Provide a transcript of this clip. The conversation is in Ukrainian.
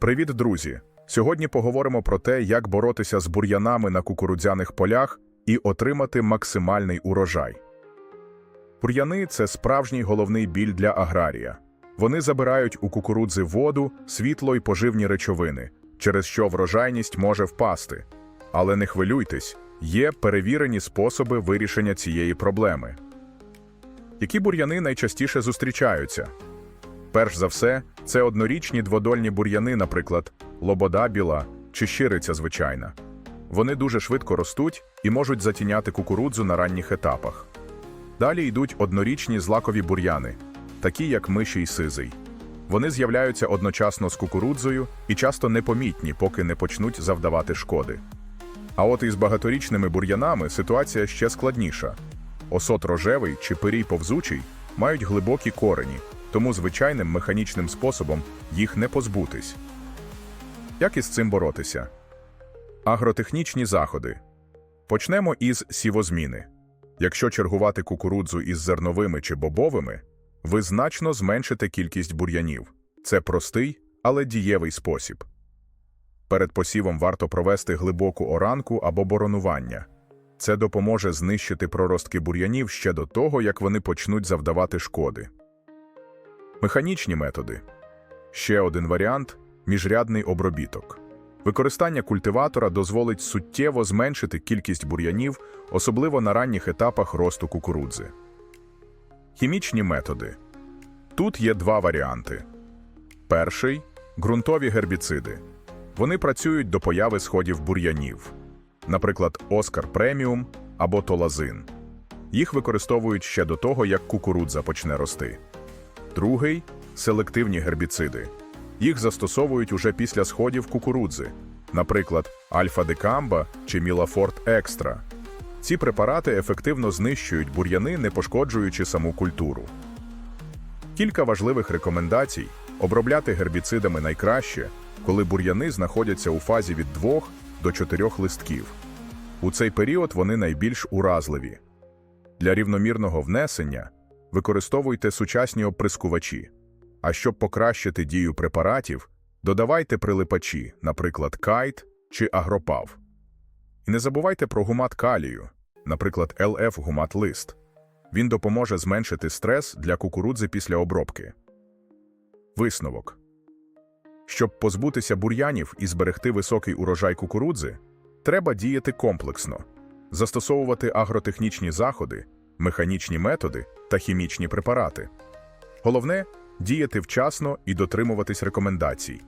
Привіт, друзі! Сьогодні поговоримо про те, як боротися з бур'янами на кукурудзяних полях і отримати максимальний урожай. Бур'яни це справжній головний біль для аграрія. Вони забирають у кукурудзи воду, світло й поживні речовини, через що врожайність може впасти. Але не хвилюйтесь, є перевірені способи вирішення цієї проблеми. Які бур'яни найчастіше зустрічаються? Перш за все, це однорічні дводольні бур'яни, наприклад, лобода біла чи щириця звичайна. Вони дуже швидко ростуть і можуть затіняти кукурудзу на ранніх етапах. Далі йдуть однорічні злакові бур'яни, такі як миші й сизий. Вони з'являються одночасно з кукурудзою і часто непомітні, поки не почнуть завдавати шкоди. А от із багаторічними бур'янами ситуація ще складніша. Осот рожевий чи пирій повзучий мають глибокі корені, тому звичайним механічним способом їх не позбутись. Як із цим боротися? Агротехнічні заходи. Почнемо із сівозміни. Якщо чергувати кукурудзу із зерновими чи бобовими, ви значно зменшите кількість бур'янів. Це простий, але дієвий спосіб. Перед посівом варто провести глибоку оранку або боронування. Це допоможе знищити проростки бур'янів ще до того, як вони почнуть завдавати шкоди. Механічні методи. Ще один варіант міжрядний обробіток. Використання культиватора дозволить суттєво зменшити кількість бур'янів, особливо на ранніх етапах росту кукурудзи. Хімічні методи. Тут є два варіанти. Перший ґрунтові гербіциди. Вони працюють до появи сходів бур'янів, наприклад, Оскар преміум або толазин. Їх використовують ще до того, як кукурудза почне рости. Другий селективні гербіциди. Їх застосовують уже після сходів кукурудзи, наприклад, альфа-декамба чи мілафорт екстра. Ці препарати ефективно знищують бур'яни, не пошкоджуючи саму культуру. Кілька важливих рекомендацій обробляти гербіцидами найкраще, коли бур'яни знаходяться у фазі від 2 до 4 листків. У цей період вони найбільш уразливі. Для рівномірного внесення використовуйте сучасні оприскувачі. А щоб покращити дію препаратів, додавайте прилипачі, наприклад, кайт чи агропав. І не забувайте про гумат калію, наприклад, ЛФ гумат лист. Він допоможе зменшити стрес для кукурудзи після обробки. Висновок. Щоб позбутися бур'янів і зберегти високий урожай кукурудзи, треба діяти комплексно, застосовувати агротехнічні заходи, механічні методи та хімічні препарати. Головне діяти вчасно і дотримуватись рекомендацій.